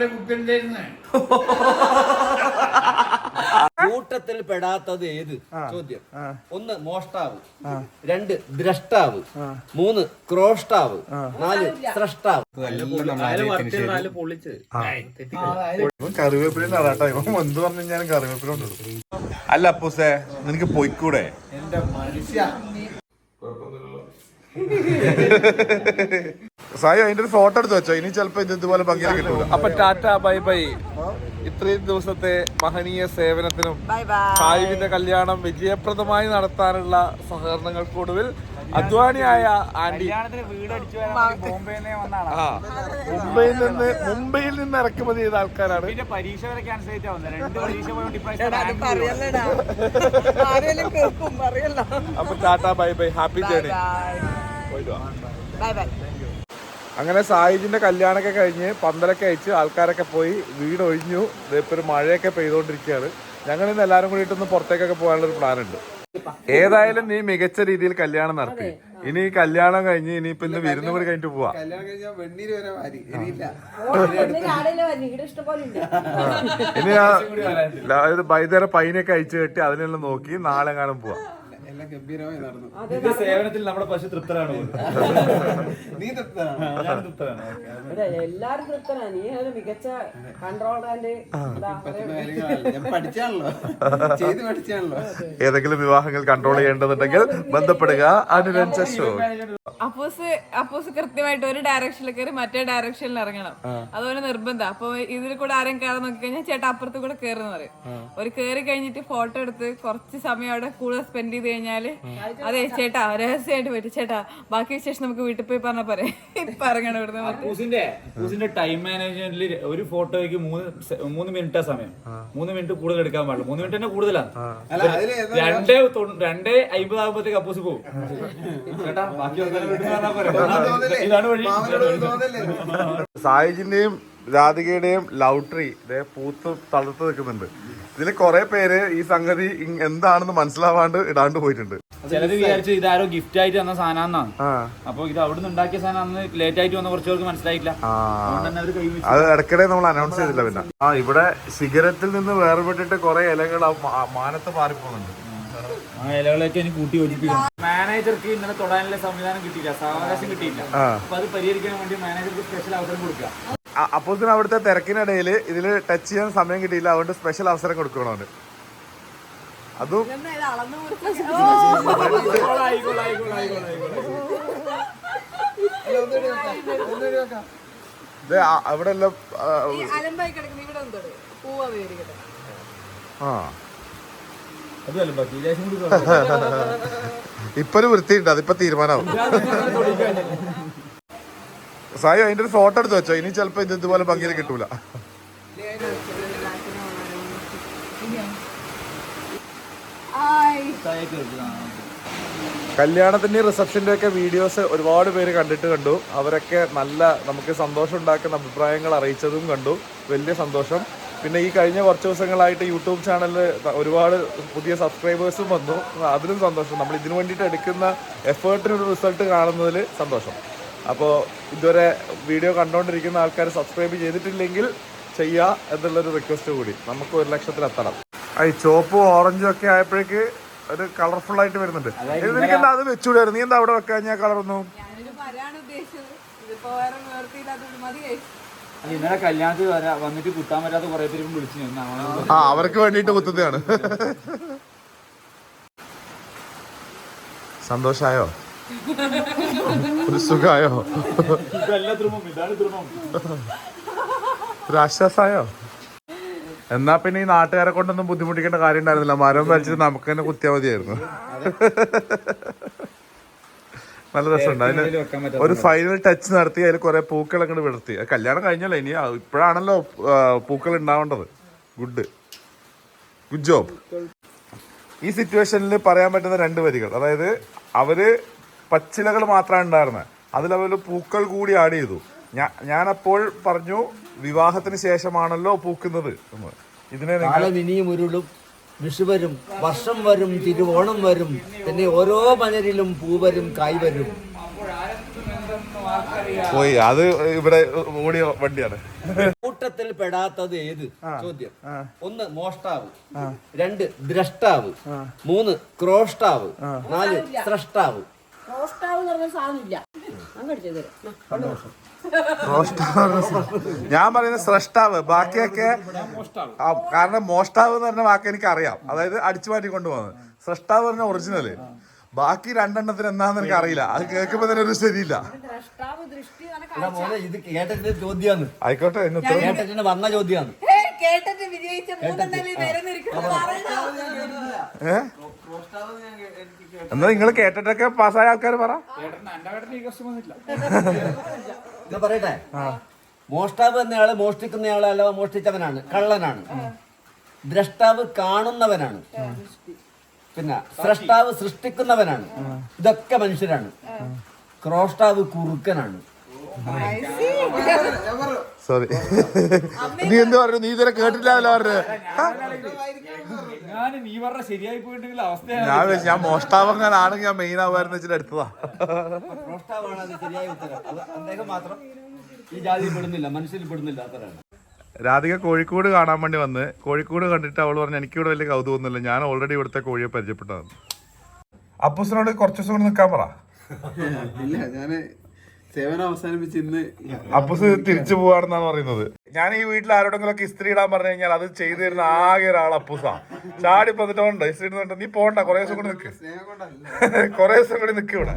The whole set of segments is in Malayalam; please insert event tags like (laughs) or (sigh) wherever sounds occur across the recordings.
അവരുടെ കുപ്പിണ്ടായിരുന്നേ കൂട്ടത്തിൽ പെടാത്തത് ഏത്? ചോദ്യം. ഒന്ന് മോഷ്ടാവ്. രണ്ട് ദ്രഷ്ടാവ്. മൂന്ന് ക്രോഷ്ടാവ്. നാല് സ്രഷ്ടാവ്. കറിവേപ്പില നടാട്ടോ ഇവൻ എന്ത് പറഞ്ഞു ഞാൻ കറിവേപ്പില ഉണ്ട് അല്ല അപ്പൂസേ നിനക്ക് പൊയ്ക്കൂടെ? സായി അതിന്റെ ഒരു ഫോട്ടോ എടുത്ത് വെച്ചോ. ഇനി ചിലപ്പോ ഇത് ഇതുപോലെ ഭംഗിയായി കിട്ടൂല. അപ്പൊ ടാറ്റ ബൈ ബൈ. ഇത്രയും ദിവസത്തെ മഹനീയ സേവനത്തിനും സായിവിന്റെ കല്യാണം വിജയപ്രദമായി നടത്താനുള്ള സഹകരണങ്ങൾക്കൊടുവിൽ അധ്വാനിയായ ആന്റി മുംബൈയിൽ നിന്ന് മുംബൈയിൽ നിന്ന് ഇറക്കുമതി ചെയ്ത ആൾക്കാരാണ്. പരീക്ഷ വരെ ക്യാൻസൽ അപ്പൊ tata bye bye. Happy journey bye bye. അങ്ങനെ സായിജിന്റെ കല്യാണമൊക്കെ കഴിഞ്ഞ് പന്തലൊക്കെ അയച്ച് ആൾക്കാരൊക്കെ പോയി വീട് ഒഴിഞ്ഞു. ദേ ഇപ്പൊ ഒരു മഴയൊക്കെ പെയ്തുകൊണ്ടിരിക്കുകയാണ് ഞങ്ങൾ ഇന്ന് എല്ലാവരും കൂടിയിട്ടൊന്ന് പുറത്തേക്കൊക്കെ പോകാനുള്ള ഒരു പ്ലാൻ ഉണ്ട് ഏതായാലും നീ മികച്ച രീതിയിൽ കല്യാണം നടത്തി. ഇനി കല്യാണം കഴിഞ്ഞ് ഇനിയിപ്പോ ഇന്ന് വിരുന്ന് കൂടി കഴിഞ്ഞിട്ട് പോവാ. ഇവിടെ ഇഷ്ടം പോലെ ഉണ്ട്. ഇനി വൈകുന്നേരം പൈനൊക്കെ അയച്ചു കെട്ടി അതിനെല്ലാം നോക്കി നാളെ കാണും പോവാ. സേവനത്തിൽ നമ്മുടെ പശു തൃപ്തരാണ് (laughs) നീ ഇവിടെ എല്ലാരും തൃപ്തനാണ് നീ ഒരു മികച്ച കൺട്രോളാന്റ് ഏതെങ്കിലും വിവാഹങ്ങൾ കൺട്രോൾ ചെയ്യേണ്ടതുണ്ടെങ്കിൽ ബന്ധപ്പെടുക. അനുരഞ്ജ ഷോ അപ്പോസ് അപ്പോസ് കൃത്യമായിട്ട് ഒരു ഡയറക്ഷനിൽ കയറി മറ്റേ ഡയറക്ഷനിൽ ഇറങ്ങണം. അതുപോലെ നിർബന്ധം. അപ്പൊ ഇതിൽ കൂടെ ആരെയും കയറാൻ നോക്കി കഴിഞ്ഞാൽ ചേട്ടാ അപ്പുറത്ത് കൂടെ കയറുന്ന പറയും. ഒരു കയറി കഴിഞ്ഞിട്ട് ഫോട്ടോ എടുത്ത് കുറച്ച് സമയം അവിടെ കൂടുതൽ സ്പെൻഡ് ചെയ്ത് കഴിഞ്ഞാൽ? അതെ ചേട്ടാ രഹസ്യമായിട്ട് പറ്റും. ചേട്ടാ ബാക്കി വിശേഷം നമുക്ക് വീട്ടിൽ പോയി പറഞ്ഞ പോരെ. ഇപ്പൊ ഇറങ്ങണം ഇവിടുന്ന് പറഞ്ഞ്. പൂസിന്റെ പൂസിന്റെ ടൈം മാനേജ്മെന്റിൽ ഒരു ഫോട്ടോയ്ക്ക് മൂന്ന് മൂന്ന് മിനിറ്റാ സമയം. മൂന്ന് മിനിറ്റ് കൂടുതൽ എടുക്കാൻ പാടില്ല. മൂന്ന് മിനിറ്റ് തന്നെ കൂടുതലാണ് രണ്ടേ രണ്ടേ അമ്പത് ആകുമ്പോഴത്തേക്ക് അപ്പൂസ് പോകും ചേട്ടാ ബാക്കി. ഇതാണ് വഴി. സായിജിന്റെയും രാധികയുടെയും ലവ് ട്രീ ഇതേ പൂത്ത് തളർത്ത് നിൽക്കുന്നുണ്ട്. ഇതിൽ കുറെ പേര് ഈ സംഗതി എന്താണെന്ന് മനസ്സിലാവാണ്ട് ഇടാണ്ട് പോയിട്ടുണ്ട്. ചിലര് വിചാരിച്ചു ഇതാരോ ഗിഫ്റ്റ് ആയിട്ട് വന്ന സാധനം ആ. അപ്പൊ ഇത് അവിടുന്ന് ഉണ്ടാക്കിയ സാധനം ലേറ്റ് ആയിട്ട് വന്ന കുറച്ച് പേർക്ക് മനസ്സിലായില്ല അത് ഇടയ്ക്കിടെ നമ്മൾ അനൗൺസ് ചെയ്തില്ല പിന്നെ. ആ ഇവിടെ സിഗരറ്റിൽ നിന്ന് വേർപെട്ടിട്ട് കുറെ ഇലകൾ മാനത്ത് മാറിപ്പോകുന്നുണ്ട്. ആ ഇലകളൊക്കെ എനിക്ക് കൂട്ടി യോജിപ്പിക്കണം. മാനേജർക്ക് ഇന്നലെ തൊടാനുള്ള സംവിധാനം കിട്ടിയില്ല. സാവകാശം കിട്ടിയില്ല. അപ്പൊ അത് പരിഹരിക്കാൻ വേണ്ടി മാനേജർക്ക് സ്പെഷ്യൽ അവസരം കൊടുക്കുക. അപ്പോൾ തന്നെ അവിടുത്തെ തിരക്കിനിടയിൽ ഇതിൽ ടച്ച് ചെയ്യാൻ സമയം കിട്ടിയില്ല. അതുകൊണ്ട് സ്പെഷ്യൽ അവസരം കൊടുക്കണം അവന്. അതും (laughs) അവിടെ എല്ലാം ആ, ഇപ്പൊ ഒരു വൃത്തിയുണ്ട് അതിപ്പോ തീരുമാനമാവും സായോ അതിന്റെ ഒരു ഫോട്ടോ എടുത്ത് വെച്ചോ. ഇനി ചിലപ്പോ ഇത് ഇതുപോലെ ഭംഗിയിൽ കിട്ടൂല. കല്യാണത്തിന്റെ റിസപ്ഷന്റെ ഒക്കെ വീഡിയോസ് ഒരുപാട് പേര് കണ്ടിട്ട് കണ്ടു. അവരൊക്കെ നല്ല നമുക്ക് സന്തോഷം ഉണ്ടാക്കുന്ന അഭിപ്രായങ്ങൾ അറിയിച്ചതും കണ്ടു. വലിയ സന്തോഷം. പിന്നെ ഈ കഴിഞ്ഞ കുറച്ച് ദിവസങ്ങളായിട്ട് യൂട്യൂബ് ചാനലിൽ ഒരുപാട് പുതിയ സബ്സ്ക്രൈബേഴ്സും വന്നു. അതിലും സന്തോഷം. നമ്മൾ ഇതിനു വേണ്ടിയിട്ട് എടുക്കുന്ന എഫേർട്ടിനൊരു റിസൾട്ട് കാണുന്നതിൽ സന്തോഷം. അപ്പോൾ ഇതുവരെ വീഡിയോ കണ്ടുകൊണ്ടിരിക്കുന്ന ആൾക്കാർ സബ്സ്ക്രൈബ് ചെയ്തിട്ടില്ലെങ്കിൽ ചെയ്യുക എന്നുള്ളൊരു റിക്വസ്റ്റ് കൂടി. നമുക്ക് ഒരു ലക്ഷത്തിലെത്തണം ആ ഈ ചോപ്പും ഓറഞ്ചും ഒക്കെ ആയപ്പോഴേക്ക് ഒരു കളർഫുൾ ആയിട്ട് വരുന്നുണ്ട്. എനിക്ക് എന്താ അത് വെച്ചുകൂടായിരുന്നു നീ എന്താ അവിടെ വെക്കാൻ ഞാൻ കളറൊന്നും ഇന്നലെ കല്യാണത്തിൽ വരാ വന്നിട്ട് കുത്താൻ പറ്റാത്ത കുറെ പേര് വിളിച്ചു ആ അവർക്ക് വേണ്ടിയിട്ട് കുത്തുന്നതാണ്. സന്തോഷായോ? ഒരു സുഖായോ? ഒരാശ്വാസായോ ഒരു എന്നാ പിന്നെ ഈ നാട്ടുകാരെ കൊണ്ടൊന്നും ബുദ്ധിമുട്ടിക്കേണ്ട കാര്യം ഉണ്ടായിരുന്നില്ല. മരം വരച്ചിട്ട് നമുക്ക് തന്നെ കുത്തിയാൽ മതിയായിരുന്നു. നല്ല രസമുണ്ട്. അതിന് ഒരു ഫൈനൽ ടച്ച് നടത്തി അതിൽ കുറെ പൂക്കൾ അങ്ങോട്ട് വിടർത്തി കല്യാണം കഴിഞ്ഞല്ലോ ഇനി. ഇപ്പോഴാണല്ലോ പൂക്കൾ ഉണ്ടാവേണ്ടത്. ഗുഡ് ഗുഡ് ജോബ് ഈ സിറ്റുവേഷനിൽ പറയാൻ പറ്റുന്ന രണ്ട് വരികൾ. അതായത് അവർ പച്ചിലകൾ മാത്രമാണ് ഉണ്ടായിരുന്നത് അതിലവര് പൂക്കൾ കൂടി ആഡ് ചെയ്തു. ഞാൻ ഞാനപ്പോൾ പറഞ്ഞു വിവാഹത്തിന് ശേഷമാണല്ലോ പൂക്കുന്നത് എന്ന്. ഇതിനെ ഇനിയും ഉരുളും. വിഷു വരും വർഷം വരും തിരുവോണം വരും പിന്നെ ഓരോ മലരിലും പൂ വരും കായ് വരും. പോയി അത് ഇവിടെ ഓടിയ വണ്ടിയാണ്. കൂട്ടത്തിൽ പെടാത്തത് ഏത്? ചോദ്യം. ഒന്ന് മോഷ്ടാവ്. രണ്ട് ദ്രഷ്ടാവ്. മൂന്ന് ക്രോഷ്ടാവ്. നാല് സ്രഷ്ടാവ്. ക്രോഷ്ടാവ് എന്ന് പറഞ്ഞ സാധനം ഇല്ല അങ്ങോട്ട് ചെയ്തു ഞാൻ പറയുന്നത് സ്രഷ്ടാവ്. ബാക്കിയൊക്കെ ആ, കാരണം മോഷ്ടാവ് എന്ന് പറഞ്ഞ വാക്ക് എനിക്ക് അറിയാം അതായത് അടിച്ചു മാറ്റി കൊണ്ടുപോകുന്നത്. സ്രഷ്ടാവ് പറഞ്ഞ ഒറിജിനൽ ബാക്കി രണ്ടെണ്ണത്തിന് എന്താന്ന് എനിക്ക് അറിയില്ല. അത് കേൾക്കുമ്പോ തന്നെ ഒരു ശരിയില്ല. ആയിക്കോട്ടെ വന്ന ചോദ്യാന്ന്. കേട്ടിട്ട് വിജയിച്ച എന്നാ നിങ്ങൾ കേട്ടിട്ടൊക്കെ പാസ്സായ ആൾക്കാർ പറ. പറയട്ടെ? മോഷ്ടാവ് എന്നയാൾ മോഷ്ടിക്കുന്നയാൾ അല്ല മോഷ്ടിച്ചവനാണ്. കള്ളനാണ്. ദ്രഷ്ടാവ് കാണുന്നവനാണ്. പിന്നെ സ്രഷ്ടാവ് സൃഷ്ടിക്കുന്നവനാണ്. ഇതൊക്കെ മനുഷ്യരാണ്. ക്രോഷ്ടാവ് കുറുക്കനാണ്. സോറി നീ എന്ത് പറഞ്ഞു? നീ ഇതുവരെ ഞാൻ നീ പറഞ്ഞ ഞാൻ ഞാൻ മോഷ്ടാവങ്ങനാണെങ്കിൽ ഞാൻ മെയിൻ ആവുമായിരുന്നു വെച്ചാൽ എടുത്തതാ. ക്രോഷ്ടാവാണ് അത് ശരിയായ ഉത്തരം അത് മാത്രം ഈ ജാതിയിൽ പെടുന്നില്ല മനുഷ്യരിൽ പെടുന്നില്ല അത്രയാണ്. രാധിക കോഴിക്കോട് കാണാൻ വേണ്ടി വന്ന് കോഴിക്കോട് കണ്ടിട്ട് അവൾ പറഞ്ഞു എനിക്കിവിടെ വലിയ കൗതുകൊന്നുമില്ല ഞാൻ ഓൾറെഡി ഇവിടുത്തെ കോഴിയെ പരിചയപ്പെട്ടതാണ്. അപ്പൂസിനോട് കുറച്ച് ദിവസം കൂടി നിൽക്കാൻ പറ. ഇല്ല ഞാൻ സേവനം അവസാനിപ്പിച്ച് ഇന്ന് അപ്പൂസ് തിരിച്ചു പോവാണെന്നാണ് പറയുന്നത്. ഞാൻ ഈ വീട്ടിൽ ആരോടെങ്കിലും ഒക്കെ ഇസ്ത്രി ഇടാൻ പറഞ്ഞു കഴിഞ്ഞാൽ അത് ചെയ്തു തരുന്ന ആകെ ഒരാൾ അപ്പുസാ. ചാടി പതിട്ടോണ്ട് ഇസ്ത്രി ഇടുന്നുണ്ട് നീ പോണ്ട കൊറേ ദിവസം കൂടി നിൽക്ക് കൊറേ (laughs) ദിവസം കൂടി നിൽക്കും ഇവിടെ.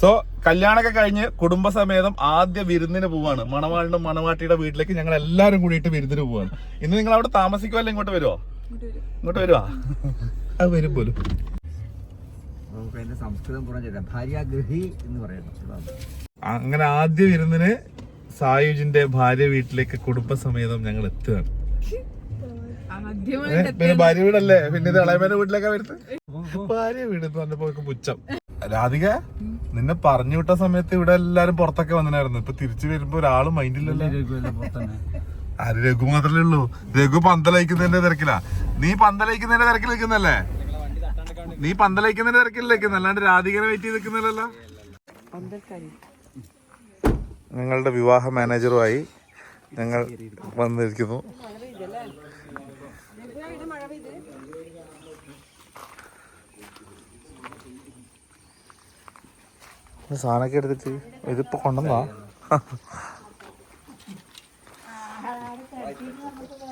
സോ കല്യാണമൊക്കെ കഴിഞ്ഞ് കുടുംബസമേതം ആദ്യ വിരുന്നിന് പോവാണ്. മണവാളിനും മണവാട്ടിയുടെ വീട്ടിലേക്ക് ഞങ്ങൾ എല്ലാവരും കൂടിയിട്ട് വിരുന്നിന് പോവാണ്. ഇന്ന് നിങ്ങൾ അവിടെ താമസിക്കുമല്ലോ ഇങ്ങോട്ട് വരുമോ ഇങ്ങോട്ട് വരുവാ? അത് വരും പോലും. നമുക്ക് അതിന്റെ സംസ്കൃതം ഭാര്യ ഭാര്യാഗ്രഹി എന്ന് പറയുന്നത് അങ്ങനെ ആദ്യ വിരുന്നിന് സായുജിന്റെ ഭാര്യ വീട്ടിലേക്ക് കുടുംബസമേതം ഞങ്ങൾ എത്തുകയാണ്. പിന്നെ ഭാര്യ വീടല്ലേ? പിന്നെ ഇത് ഇളയമേന്റെ വീട്ടിലേക്കാ വരുന്നത്? ഭാര്യ വീട് എന്ന് പറഞ്ഞപ്പോ പുച്ഛം. രാധിക നിന്നെ പറഞ്ഞു വിട്ട സമയത്ത് ഇവിടെ എല്ലാരും പുറത്തൊക്കെ വന്നിനായിരുന്നു. ഇപ്പൊ തിരിച്ചു വരുമ്പോ ഒരാൾ മൈൻഡില്ലല്ലോ അത് രഘു മാത്രമേ ഉള്ളൂ? രഘു പന്തലയിക്കുന്നതിന്റെ തിരക്കിലാ. നീ പന്തലയിക്കുന്നതിന്റെ തിരക്കിൽ നിൽക്കുന്നല്ലേ നീ പന്തലയിക്കുന്നതിന്റെ തിരക്കിൽ നിൽക്കുന്ന അല്ലാണ്ട് രാധികനെ വെയിറ്റ് ചെയ്ത് നിൽക്കുന്നില്ലല്ലോ ഞങ്ങളുടെ വിവാഹ മാനേജറുമായി ഞങ്ങൾ വന്നിരിക്കുന്നു. സാധനമൊക്കെ എടുത്തിട്ട് ഇതിപ്പോ കൊണ്ടുവന്നാ?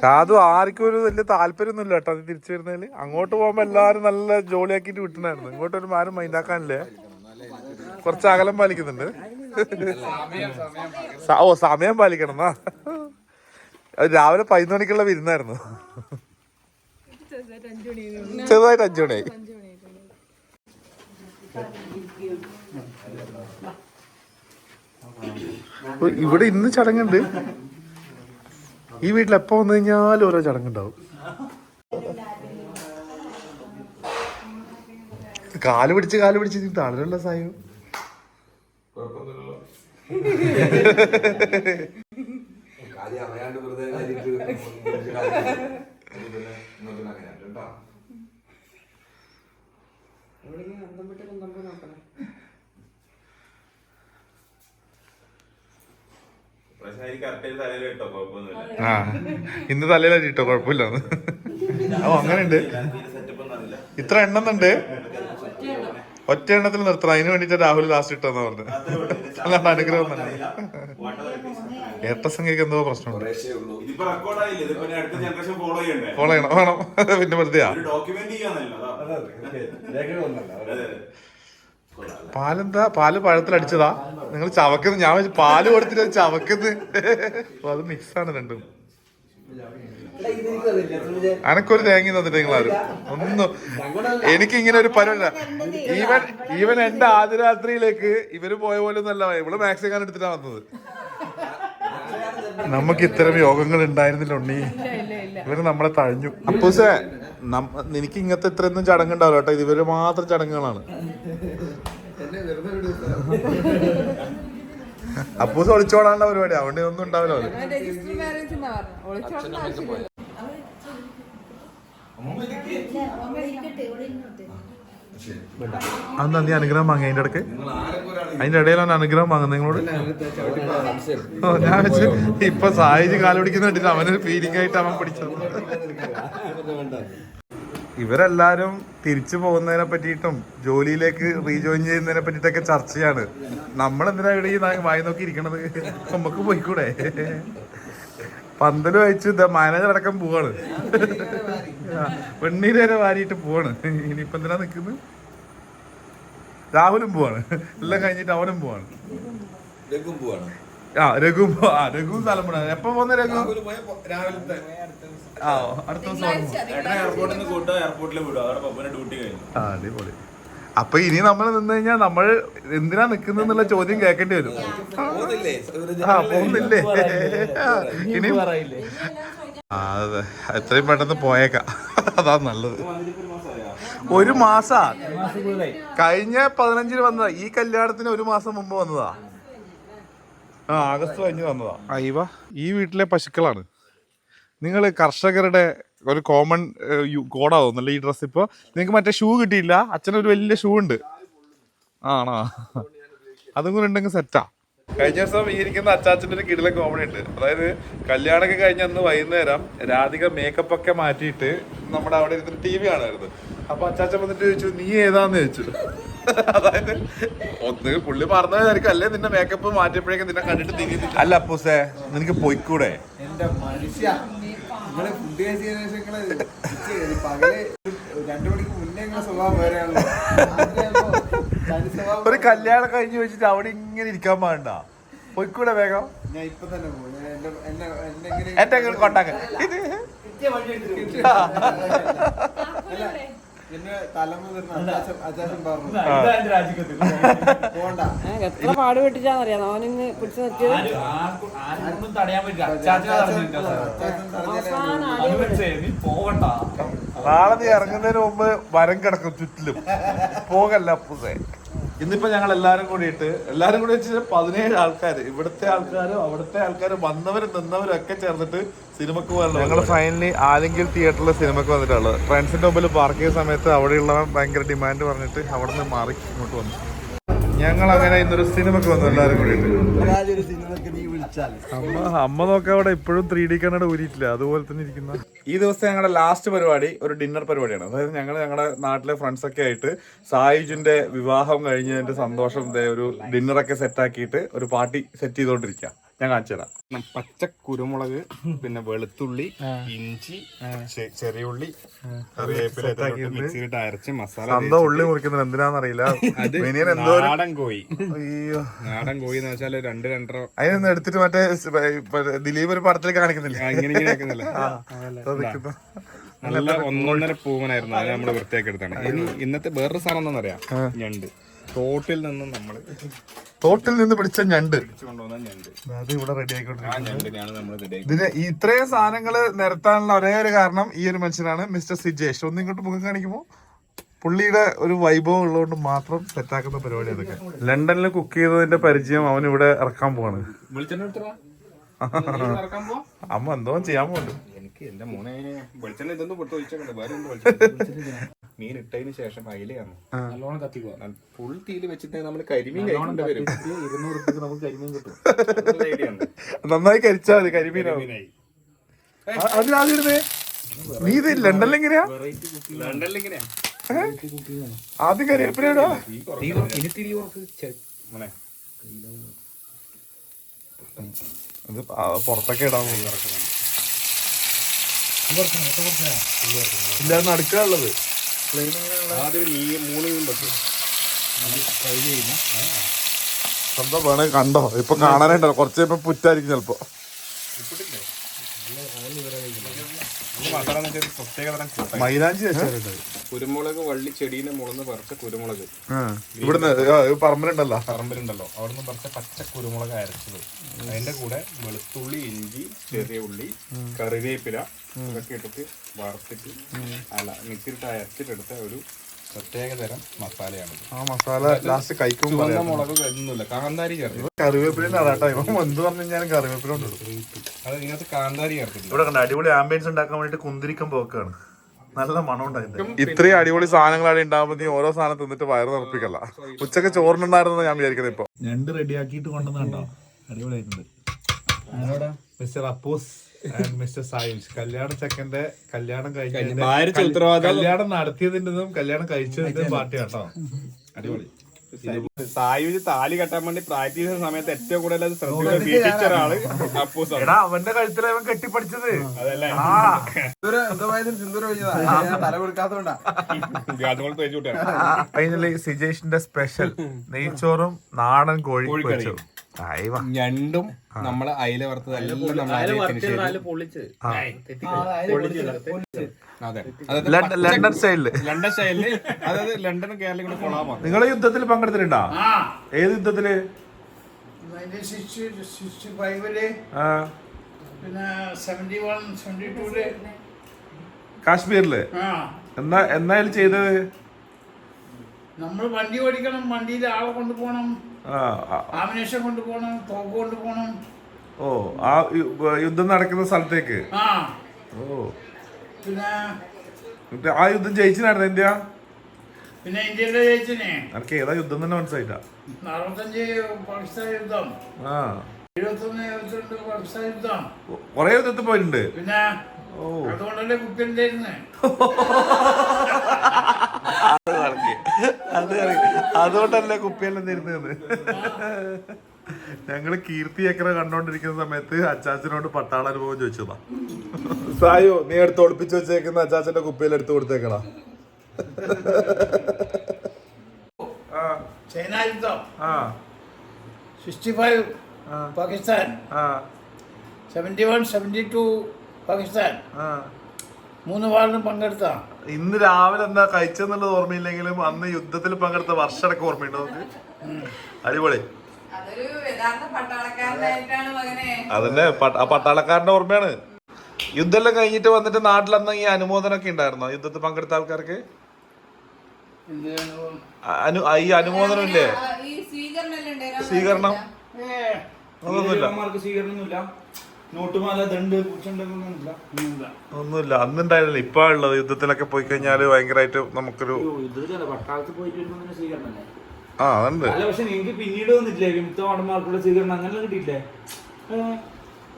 കാതു ആർക്കും ഒരു വലിയ താല്പര്യമൊന്നുമില്ല കേട്ടോ. അത് തിരിച്ചു വരുന്നതിൽ അങ്ങോട്ട് പോകുമ്പോ എല്ലാവരും നല്ല ജോലിയാക്കിയിട്ട് വിട്ടുണ്ടായിരുന്നു. ഇങ്ങോട്ട് ഒരു മൈൻഡാക്കാനില്ലേ കുറച്ച് അകലം പാലിക്കുന്നുണ്ട്. ഓ സമയം പാലിക്കണം എന്നാ രാവിലെ പതിനൊന്ന് മണിക്കുള്ള വിരുന്നായിരുന്നു. ചെറുതായിട്ട് അഞ്ചു മണിയായി ഇവിടെ ഇന്ന് ചടങ്ങുണ്ട്. ഈ വീട്ടിൽ എപ്പോ വന്നു കഴിഞ്ഞാലും ഓരോ ചടങ്ങുണ്ടാവും. കാൽ പിടിച്ച് കാൽ പിടിച്ച് നീ തളരല്ല സായോ? (laughs) ആ ഇന്ന് തലയില ചീട്ടോ കുഴപ്പമില്ല. (laughs) ഓ അങ്ങനെയുണ്ട്. ഇത്ര എണ്ണുന്നുണ്ട്. ഒറ്റ എണ്ണത്തിൽ നിർത്തണം. അതിന് വേണ്ടിട്ട് രാഹുൽ ലാസ്റ്റ് ഇട്ടെന്ന് പറഞ്ഞു അല്ലാണ്ട് അനുഗ്രഹം തന്നെ. ഏട്ടസംഖ്യക്ക് എന്തോ പ്രശ്നമുണ്ട്. ഫോളോ ചെയ്യണം വേണം. പിന്നെ വെറുതെയാ. ഡോക്യുമെന്റ് ചെയ്യാന്നല്ലോ? അതാ. അതെ, അതെ. പാലെന്താ? പാൽ പഴത്തിലടിച്ചതാ നിങ്ങൾ ചവക്കുന്നു ഞാൻ പാൽ കൊടുത്തിട്ട് ചവക്കുന്നത് അത് മിക്സാണ് രണ്ടും. അനക്കൊരു തേങ്ങ തന്നിട്ട് നിങ്ങളാരും ഒന്നും എനിക്ക് ഇങ്ങനെ ഒരു പരമല്ല ഈവൻ ഈവൻ എന്റെ ആദ്യ രാത്രിയിലേക്ക് ഇവർ പോയ പോലെ ഒന്നല്ല ഇവൾ മാക്സിക്കാൻ എടുത്തിട്ടാ വന്നത്. നമുക്ക് ഇത്തരം യോഗങ്ങൾ ഉണ്ടായിരുന്നില്ല ഉണ്ണി. ഇവർ നമ്മളെ തഴഞ്ഞു. അപ്പൂസേ എനിക്ക് ഇങ്ങനത്തെ ഇത്രയൊന്നും ചടങ്ങുണ്ടാവില്ല കേട്ടോ. ഇത് ഇവർ മാത്രം ചടങ്ങുകളാണ്. അപ്പൂസ് ഒളിച്ചോടാനുള്ള പരിപാടി അതുകൊണ്ട് ഒന്നും ഉണ്ടാവില്ല അവർ രജിസ്റ്റർ മാരേജ് എന്നാ പറഞ്ഞു ഒളിച്ചോടുന്ന ആവശ്യമില്ല അന്ന് നീ അനുഗ്രഹം വാങ്ങി അതിന്റെ ഇടയ്ക്ക് അതിന്റെ ഇടയിലാണ് അനുഗ്രഹം വാങ്ങുന്നത് നിങ്ങളോട്? ഓ, ഞാൻ വെച്ച് ഇപ്പൊ സായിജ് കാല പിടിക്കുന്ന കണ്ടിട്ട് അവനൊരു ഫീലിംഗ് ആയിട്ട് അവൻ പിടിച്ചത്. ഇവരെല്ലാരും തിരിച്ചു പോകുന്നതിനെ പറ്റിയിട്ടും ജോലിയിലേക്ക് റീജോയിൻ ചെയ്യുന്നതിനെ പറ്റിയിട്ടൊക്കെ ചർച്ചയാണ്. നമ്മൾ എന്തിനാ ഇവിടെ ഈ നാ- വായി നോക്കി ഇരിക്കണത്? നമുക്ക് പോയിക്കൂടെ? പന്തൽ വായിച്ച് മാനേജർ അടക്കം പോവാണ്. വെണ്ണീര് വരെ വാരിയിട്ട് പോവാണ്. ഇനിയിപ്പോ എന്തിനാ നിക്കുന്നത് രാഹുലും പോവാണ്. എല്ലാം കഴിഞ്ഞിട്ട് അവനും പോവാണ്. ആ രഘു പോ- ആ രഘു സ്ഥലം പോണ എപ്പോ പോന്ന രഘു? ആ അടുത്ത ദിവസം അവനും എയർപോർട്ടിൽ നിന്ന് കൂട്ടുക എയർപോർട്ടിൽ വിടുക അവിടെ പപ്പന് ഡ്യൂട്ടി കഴിഞ്ഞു. ആ അടിപൊളി. അപ്പൊ ഇനി നമ്മൾ നിന്ന് കഴിഞ്ഞാൽ നമ്മൾ എന്തിനാ നിക്കുന്നുള്ള ചോദ്യം കേൾക്കേണ്ടി വരും. ആ പോകുന്നില്ലേ ഇനി ആ, അതെ. എത്രയും പെട്ടെന്ന് പോയേക്കാം. അതാ നല്ലത്. ഒരു മാസാ? കഴിഞ്ഞ പതിനഞ്ചിന് വന്നതാ. ഈ കല്യാണത്തിന് ഒരു മാസം മുമ്പ് വന്നതാ. ആ ആഗസ്റ്റ് കഴിഞ്ഞ് വന്നതാ. അയ്യവ ഈ വീട്ടിലെ പശുക്കളാണ്. നിങ്ങൾ കർഷകരുടെ ഒരു കോമൺ കോഡാ തോന്നുന്നല്ലേ ഈ ഡ്രസ്സ് ഇപ്പോൾ നിങ്ങൾക്ക് മറ്റേ ഷൂ കിട്ടിയില്ല. അച്ഛനൊരു വലിയ ഷൂ ഉണ്ട്. ആണോ? അതും കൂടെ ഉണ്ടെങ്കിൽ സെറ്റാ കഴിഞ്ഞ ദിവസം ഈ ഇരിക്കുന്ന അച്ചാച്ചന്റെ ഒരു കിടിലൻ കോമഡി ഉണ്ട്. അതായത് കല്യാണമൊക്കെ കഴിഞ്ഞ അന്ന് വൈകുന്നേരം രാധിക മേക്കപ്പ് ഒക്കെ മാറ്റിയിട്ട് നമ്മുടെ അവിടെ ഇരുന്ന് ടി വി കാണുമായിരുന്നു. അപ്പൊ അച്ചാച്ചൻ വന്നിട്ട് ചോദിച്ചു നീ ഏതാന്ന്? ചോദിച്ചു. അതായത് ഒന്ന് പുള്ളി മറന്നതായിരിക്കും അല്ലേ നിന്റെ മേക്കപ്പ് മാറ്റിയപ്പോഴേക്കും നിന്നെ കണ്ടിട്ട് തിരിയുന്നില്ല അല്ല അപ്പൂസേ നിനക്ക് പൊയ്ക്കൂടെ? എന്റെ മനുഷ്യ. നിങ്ങൾ ഫുഡ് കഴിച്ചതിന് ശേഷം നിങ്ങൾ പകൽ രണ്ടു മണിക്ക് മുന്നേ നിങ്ങളെ സ്വഭാവം വേറെയാണല്ലോ. ഒരു കല്യാണം കഴിഞ്ഞ് വെച്ചിട്ട് അവിടെ ഇങ്ങനെ ഇരിക്കാൻ പാടണ്ട പോയിക്കൂടെ വേഗം? ഞാൻ ഇപ്പൊ തന്നെ പോകും ഞാൻ എന്റെ കൊണ്ടാക്ക ഇത് എന്നെ പാട് പെട്ടിട്ടാന്നറിയാം എത്ര അവനിന്ന് പിടിച്ചു നിർത്തിയത് നാളെ നീ ഇറങ്ങുന്നതിന് മുമ്പ് വരം കിടക്കും ചുറ്റിലും. പോകല്ല അപ്പൂസേ ഇന്നിപ്പോ ഞങ്ങൾ എല്ലാരും കൂടിയിട്ട് എല്ലാരും കൂടി വെച്ച് പതിനേഴ് ആൾക്കാർ ഇവിടുത്തെ ആൾക്കാരും അവിടുത്തെ ആൾക്കാരും വന്നവരും നിന്നവരും ഒക്കെ ചേർന്നിട്ട് സിനിമക്ക് പോകാനുള്ള ഞങ്ങൾ ഫൈനലി ആലെങ്കിൽ തിയേറ്ററിൽ സിനിമക്ക് വന്നിട്ടുള്ളത്. ഫ്രണ്ട്സിന്റെ മുമ്പിൽ പാർക്ക് ചെയ്ത സമയത്ത് അവിടെയുള്ളവൻ ഭയങ്കര ഡിമാൻഡ് പറഞ്ഞിട്ട് അവിടെ നിന്ന് മാറി ഇങ്ങോട്ട് വന്നു. ഞങ്ങൾ അങ്ങനെ ഇന്നൊരു സിനിമക്ക് വന്നു എല്ലാവരും കൂടി അമ്മ അമ്മ നോക്കാൻ അവിടെ ഇപ്പോഴും ത്രീ ഡി കണ്ണട ഊരിയിട്ടില്ല. അതുപോലെ തന്നെ ഇരിക്കുന്ന. ഈ ദിവസം ഞങ്ങളുടെ ലാസ്റ്റ് പരിപാടി ഒരു ഡിന്നർ പരിപാടിയാണ്. അതായത് ഞങ്ങൾ ഞങ്ങളുടെ നാട്ടിലെ ഫ്രണ്ട്സ് ഒക്കെ ആയിട്ട് സായുജിന്റെ വിവാഹം കഴിഞ്ഞതിന്റെ സന്തോഷം ദേ ഒരു ഡിന്നറൊക്കെ സെറ്റ് ആക്കിയിട്ട് ഒരു പാർട്ടി സെറ്റ് ചെയ്തോണ്ടിരിക്കുക ഞാൻ കാണിച്ചു തരാം പച്ച കുരുമുളക് പിന്നെ വെളുത്തുള്ളി ഇഞ്ചി ചെറിയ ഉള്ളി മിക്സിയിലിട്ട് അരച്ച് മസാല എന്തോ ഉള്ളി മുറിക്കുന്നത് എന്തിനാന്നറിയില്ല. വിനിയൻ എന്തോ നാടൻ കോഴി. അയ്യോ. നാടൻ കോഴി എന്ന് വെച്ചാൽ രണ്ട് രണ്ടര അതിനൊന്നും എടുത്തിട്ട് മറ്റേ ദിലീപ് ഒരു പടത്തിൽ കാണിക്കുന്നില്ല. ഇങ്ങനെ നല്ല ഒന്നൊന്നര പൂവനായിരുന്നു. അത് നമ്മൾ വൃത്തിയാക്കി എടുത്താണ്. ഇനി ഇന്നത്തെ വേറൊരു സാധനം എന്താണെന്നറിയാം? ഞണ്ട്. തോട്ടിൽ നിന്ന് നമ്മൾ തോട്ടിൽ നിന്ന് പിടിച്ച ഞണ്ട്. കൊണ്ടുവന്ന ഞണ്ട്. അത് ഇവിടെ റെഡി ആയിക്കൊണ്ടിരിക്കുന്നത്. ഇതിന് ഇത്രയും സാധനങ്ങൾ നിരത്താനുള്ള ഒരേ ഒരു കാരണം ഈ ഒരു മനുഷ്യനാണ് മിസ്റ്റർ സിജേഷ്. ഒന്ന് ഇങ്ങോട്ട് മുഖം കാണിക്കുമ്പോൾ പുള്ളിയുടെ ഒരു വൈഭവം ഉള്ളതുകൊണ്ട് മാത്രം സെറ്റാക്കുന്ന പരിപാടി അതൊക്കെ. ലണ്ടനിൽ കുക്ക് ചെയ്തതിന്റെ പരിചയം അവൻ ഇവിടെ ഇറക്കാൻ പോവാണ്. (laughs) അമ്മ എന്തോ ചെയ്യാൻ പോകുന്നുണ്ട് എനിക്ക് എന്റെ മോനെ വെളിച്ചെണ്ണ ഇതൊന്നും പൊട്ടു ഒഴിച്ചോണ്ട് വേറെ മീൻ ഇട്ടതിന് ശേഷം അയിലയാണ്. നല്ലോണം കത്തിക്കുക ഫുൾ തീയിൽ വെച്ചിട്ട് നമ്മൾ കരിമീൻ കഴിക്കേണ്ടി വരും. ഇരുന്നൂറ് റുപ്യക്ക് നമുക്ക് കരിമീൻ കിട്ടും. നല്ല idea ആണ്. നന്നായി കരിച്ചാൽ മതി കരിമീനായി. അതിനാദ്യം ഇരുന്നേ നീ ഇത് ലണ്ടനിൽ എങ്ങനെയാ? ലണ്ടനിൽ ഇങ്ങനെയാ ആദ്യം ഇനി ഇത് പുറത്തൊക്കെ ഇടാൻ പോകുന്നു. ഇല്ല നടുക്കാനുള്ളത്. സ്വന്തം വേണേ കണ്ടോ? ഇപ്പൊ കാണാനുണ്ടോ കുറച്ച് കഴിയുമ്പോ പുറ്റായിരിക്കും ചിലപ്പോ. മൈലാഞ്ചി കുരുമുളക് വള്ളി ചെടീനെ മുളന്ന് പറിച്ച കുരുമുളക്. ഇവിടുന്ന് പറമ്പിലുണ്ടല്ലോ. പറമ്പിലുണ്ടല്ലോ. അവിടുന്ന് പറിച്ച പച്ച കുരുമുളക് അരച്ചത്. അതിന്റെ കൂടെ വെളുത്തുള്ളി ഇഞ്ചി ചെറിയ ഉള്ളി കറിവേപ്പില ഇതൊക്കെ ഇട്ടിട്ട് വറുത്തിട്ട് അല്ല മിക്സിയിലിട്ട് അരച്ചിട്ടെടുത്ത ഒരു പ്രത്യേക തരം മസാലയാണിത്. ആ മസാല ലാസ്റ്റ് കഴിക്കും ചുവന്ന മുളക് കരുതുന്നില്ല. കാന്താരി ചേർത്ത് കറിവേപ്പിലും അതാട്ടോ ഇവൻ എന്ത് പറഞ്ഞു കഴിഞ്ഞാലും കറിവേപ്പിലും അത് ഇതിനകത്ത് കാന്താരി ചേർത്തില്ല ഇവിടെ കണ്ട അടിപൊളി ആംബിയൻസ് ഉണ്ടാക്കാൻ വേണ്ടിട്ട് കുന്തിരിക്കം പോക്കാണ്. നല്ല മണം ഉണ്ടായിരുന്നു ഇത്രയും അടിപൊളി സാധനങ്ങളാണ് ഉണ്ടാകുമ്പോൾ നീ ഓരോ സാധനം തിന്നിട്ട് വയറ് നിറപ്പിക്കല്ല. ഉച്ചയ്ക്ക് ചോറിനുണ്ടായിരുന്നു ഞാൻ വിചാരിക്കുന്നത് ഇപ്പൊ. ഞണ്ട് റെഡിയാക്കിയിട്ട് കൊണ്ടുവന്നുണ്ടോ അടിപൊളിയായിട്ടുണ്ട്. Mr Appoos. And Mr Sayuj കല്യാണ ചെക്കന്റെ കല്യാണം കഴിഞ്ഞ കല്യാണം നടത്തിയതിന്റെതും കല്യാണം കഴിച്ചതിന്റെയും പാർട്ടി കേട്ടോ. അടിപൊളി. സായുജ് താലി കെട്ടാൻ വേണ്ടി പ്രാക്ടീസ് ചെയ്യുന്ന സമയത്ത് ഏറ്റവും കൂടുതൽ അത് ശ്രദ്ധ വീക്ഷിച്ച ഒരാൾ അപ്പൂസാണ്. എടാ അവന്റെ കഴുത്തിലെ അവൻ കെട്ടിപ്പടിച്ചത്. അതല്ലേ. തല ഫൈനലി സിജേഷിന്റെ സ്പെഷ്യൽ നെയ്ച്ചോറും നാടൻ കോഴി പൊരിച്ചതും. ഞണ്ടും നമ്മളെ അയില വറുത്തത് നമ്മൾ ലണ്ടൻ സ്റ്റൈലിൽ. ലണ്ടൻ സ്റ്റൈലിൽ അതായത് ലണ്ടനും കേരളം കൂടെ കൊള്ളാമോ നിങ്ങൾ യുദ്ധത്തിൽ പങ്കെടുത്തിട്ടുണ്ടോ? ഏത് യുദ്ധത്തിൽ? കാശ്മീരിൽ. ആ. എന്നാ എന്നായാലും ചെയ്തത്? നമ്മൾ വണ്ടി ഓടിക്കണം വണ്ടിയിൽ ആളെ കൊണ്ടുപോകണം ആമിനേഷൻ കൊണ്ടുപോകണം തോക്ക് കൊണ്ടുപോകണം. ഓ ആ യുദ്ധം നടക്കുന്ന സ്ഥലത്തേക്ക്? ആ. ഓ. പിന്നെ ആ യുദ്ധം ജയിച്ചിനായിരുന്നു ഇന്ത്യ? പിന്നെ ഇന്ത്യയിലെ ജയിച്ചിനെ എനിക്ക് ഏതാ യുദ്ധം തന്നെ മനസ്സിലായിട്ടാ അറുപത്തഞ്ച് പാകിസ്ഥാൻ യുദ്ധം. ആ. എഴുപത്തൊന്ന് എഴുപത്തിരണ്ട് പാകിസ്ഥാൻ യുദ്ധം. കൊറേ യുദ്ധത്തിൽ പോയിട്ടുണ്ട്. പിന്നെ ഓ. അതുകൊണ്ടല്ലേ കുപ്പിണ്ടായിരുന്നേ (laughs) അത് അതുകൊണ്ടല്ലേ കുപ്പിയെല്ലാം തരുന്നത് ഞങ്ങൾ കീർത്തി ചക്ര കണ്ടോണ്ടിരിക്കുന്ന സമയത്ത് അച്ചാച്ചനോട് പട്ടാള അനുഭവം ചോദിച്ചതാ. സായോ നീ എടുത്ത് ഒളിപ്പിച്ചു വെച്ചേക്കുന്ന അച്ചാച്ചന്റെ കുപ്പിയിൽ എടുത്തു കൊടുത്തേക്കടാ. ആ ചൈന യുദ്ധം ആ. Sixty five Pakistan. ആ. Seventy one seventy two Pakistan. ആ. മൂന്ന് വാറിലും പങ്കെടുത്ത. ഇന്ന് രാവിലെ എന്താ കഴിച്ചെന്നുള്ളത് ഓർമ്മയില്ലെങ്കിലും അന്ന് യുദ്ധത്തിൽ പങ്കെടുത്ത വർഷമൊക്കെ ഓർമ്മയുണ്ടോ നമുക്ക്. അടിപൊളി. അതന്നെ ആ പട്ടാളക്കാരന്റെ ഓർമ്മയാണ്. യുദ്ധമെല്ലാം കഴിഞ്ഞിട്ട് വന്നിട്ട് നാട്ടിൽ അന്ന് ഈ അനുമോദനമൊക്കെ ഉണ്ടായിരുന്നോ? യുദ്ധത്തിൽ പങ്കെടുത്ത ആൾക്കാർക്ക്? അനു ഈ അനുമോദനം ഇല്ലേ ഈ സ്വീകരണം? അതൊന്നുമില്ല. നോട്ടുമാല ദണ്ട് കുറിച്ചുണ്ടെന്നൊന്നുമില്ല ഒന്നുമില്ല. അന്നുണ്ടായിരുന്നില്ല. ഇപ്പൊ ഉള്ളത് യുദ്ധത്തിലൊക്കെ പോയി കഴിഞ്ഞാൽ ഭയങ്കരമായിട്ട് നമുക്കൊരു പട്ടാളത്തിൽ പോയിട്ട് വരുമ്പോൾ സ്വീകരണമല്ലേ? ആ അതുണ്ട്. അല്ല പക്ഷെ നിങ്ങൾക്ക് പിന്നീട് വന്നിട്ടില്ലേ? വിമുക്ത വാർഡന്മാർക്കുള്ള സ്വീകരണം അങ്ങനെ കിട്ടിയില്ലേ?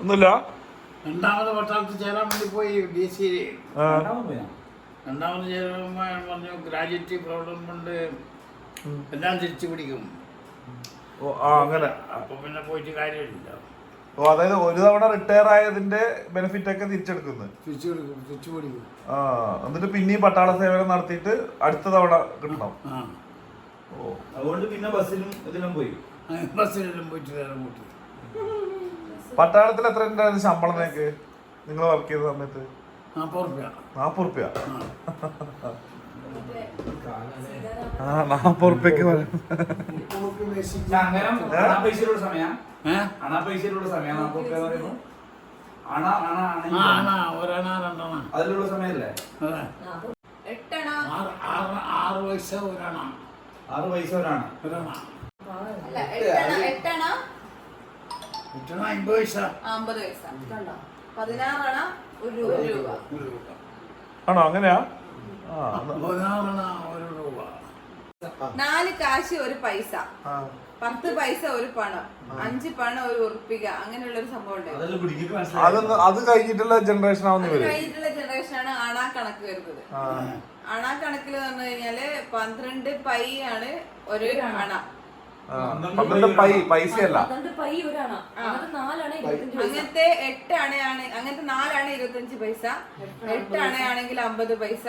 ഒന്നുമില്ല. രണ്ടാമത് പട്ടാളത്തിൽ ചേരാൻ വേണ്ടി പോയി ഡി സി രണ്ടാമത് ചേരാൻ രണ്ടാമത് ചേരുമ്പോൾ പറഞ്ഞു ഗ്രാജുവേറ്റ് പ്രോബ്ലം കൊണ്ട് എല്ലാം തിരിച്ചു പിടിക്കും ഓ ആ അങ്ങനെ. അപ്പൊ പിന്നെ പോയിട്ട് കാര്യമില്ല. ഓ അതായത് ഒരു തവണ റിട്ടയർ ആയതിന്റെ ബെനിഫിറ്റ് ഒക്കെ തിരിച്ചെടുക്കുന്നു. തിരിച്ചു പിടിക്കും തിരിച്ചു പിടിക്കും ആ എന്നിട്ട് പിന്നെയും പട്ടാള സേവനം നടത്തിയിട്ട് അടുത്ത തവണ കിട്ടണം. ആ. ഓ. അതുകൊണ്ട് പിന്നെ ബസ്സിലും ഇതിലും പോയി. ബസ്സിലെല്ലാം പോയിട്ട് നേരം കൂട്ടി പട്ടാളത്തിൽ എത്ര ഉണ്ടായിരുന്നു ശമ്പളം നിനക്ക്? നിങ്ങൾ വർക്ക് ചെയ്ത സമയത്ത്? നാൽപ്പത് റുപ്യ. നാപ്പത് റുപ്യ? ആ. നാപ്പത് റുപ്യക്ക് അങ്ങനെ ആ പൈസയിലുള്ള സമയ. അതിലുള്ള സമയല്ലേ ആറ് പൈസ ഒരണ. ആറ് പൈസ ഒരാണ്. ഒരണ. അല്ല എട്ടണ എട്ടണ? കിട്ടണ അമ്പത് പൈസ. അമ്പത് പൈസ. കണ്ടോ? പതിനാറണ ഒരു രൂപ. ഒരു രൂപ. ആണോ അങ്ങനെയാ? ആ പതിനാറണ ഒരു രൂപ. നാല് കാശ് ഒരു പൈസ. ആ. പത്ത് പൈസ ഒരു പണം അഞ്ച് പണം ഒരു ഉറപ്പിക അങ്ങനെയുള്ള ഒരു സംഭവം അതൊന്ന് അത് കഴിഞ്ഞിട്ടുള്ള ജനറേഷൻ ആവുന്ന അത് കഴിഞ്ഞിട്ടുള്ള ജനറേഷനാണ് അണാ കണക്ക് വരുന്നത്. അണാ കണക്കിൽ പറഞ്ഞു കഴിഞ്ഞാൽ പന്ത്രണ്ട് പൈ ആണ് ഒരു അണ. പന്ത്രണ്ട് പൈ പൈസയല്ല. അങ്ങനത്തെ എട്ട് അണയാണ് അങ്ങനത്തെ നാലാണ് ഇരുപത്തഞ്ച് പൈസ. എട്ട് അണയാണെങ്കിൽ അമ്പത് പൈസ.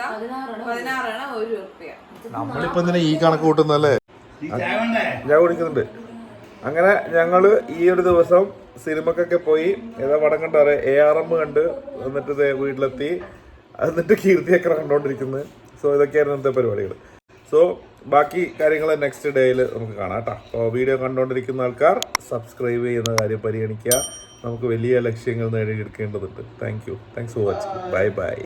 പതിനാറാണ് ഒരു റുപ്യ നമ്മളിപ്പോ ഈ കണക്ക് കൂട്ടുന്നല്ലേ ഞാൻ കുടിക്കുന്നുണ്ട്. അങ്ങനെ ഞങ്ങൾ ഈ ഒരു ദിവസം സിനിമക്കൊക്കെ പോയി. ഏതാ പടം കണ്ട എ ആർ എം കണ്ട്. എന്നിട്ട് വീട്ടിലെത്തി. എന്നിട്ട് കീർത്തിയൊക്കെ കണ്ടോണ്ടിരിക്കുന്നത് സോ ഇതൊക്കെയായിരുന്നു ഇന്നത്തെ പരിപാടികൾ സോ ബാക്കി കാര്യങ്ങൾ നെക്സ്റ്റ് ഡേയിൽ നമുക്ക് കാണാം കേട്ടോ അപ്പോൾ വീഡിയോ കണ്ടുകൊണ്ടിരിക്കുന്ന ആൾക്കാർ സബ്സ്ക്രൈബ് ചെയ്യുന്ന കാര്യം പരിഗണിക്കുക. നമുക്ക് വലിയ ലക്ഷ്യങ്ങൾ നേടിയെടുക്കേണ്ടതുണ്ട്. Thank you thanks for watching bye bye